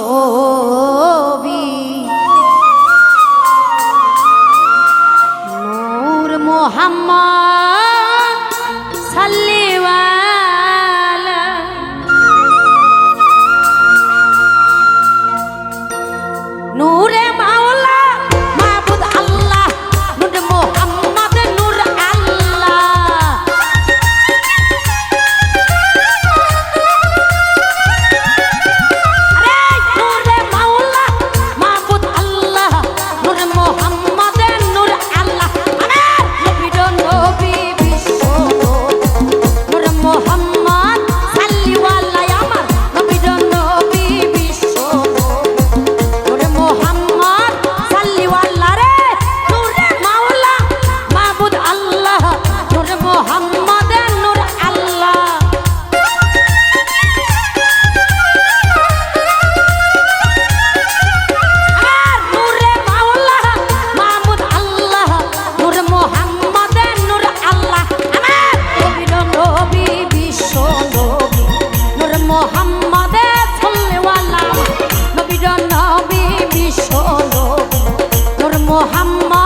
ছবি। নূর মোহাম্মদ அம்மா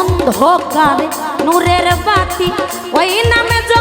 অন্ধকার নূরের বাতি ওই নামে জ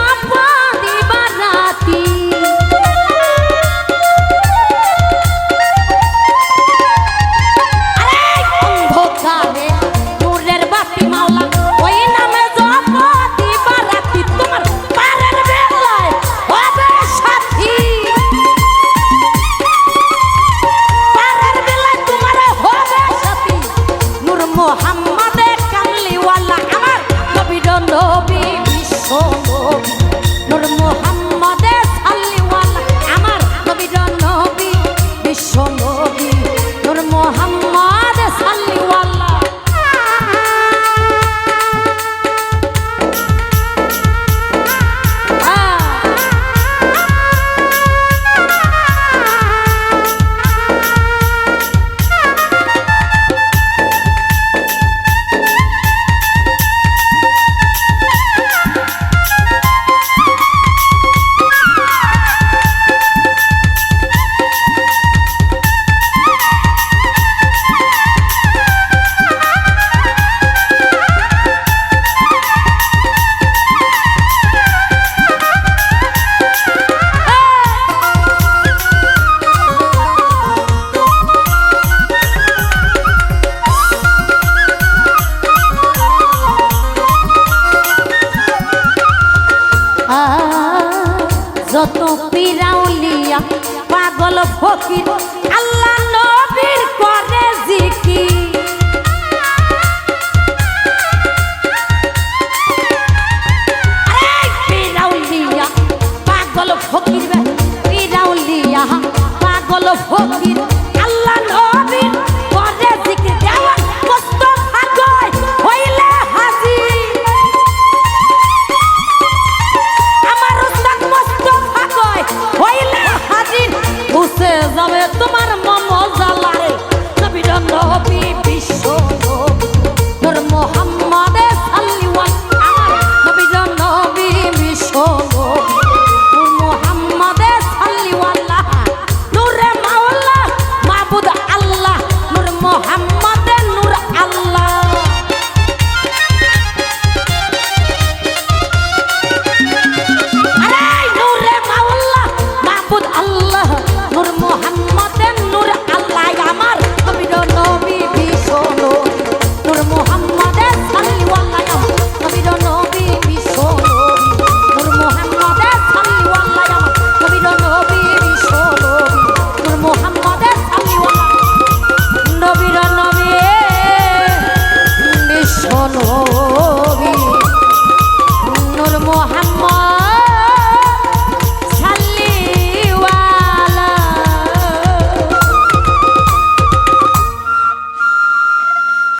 motherfucking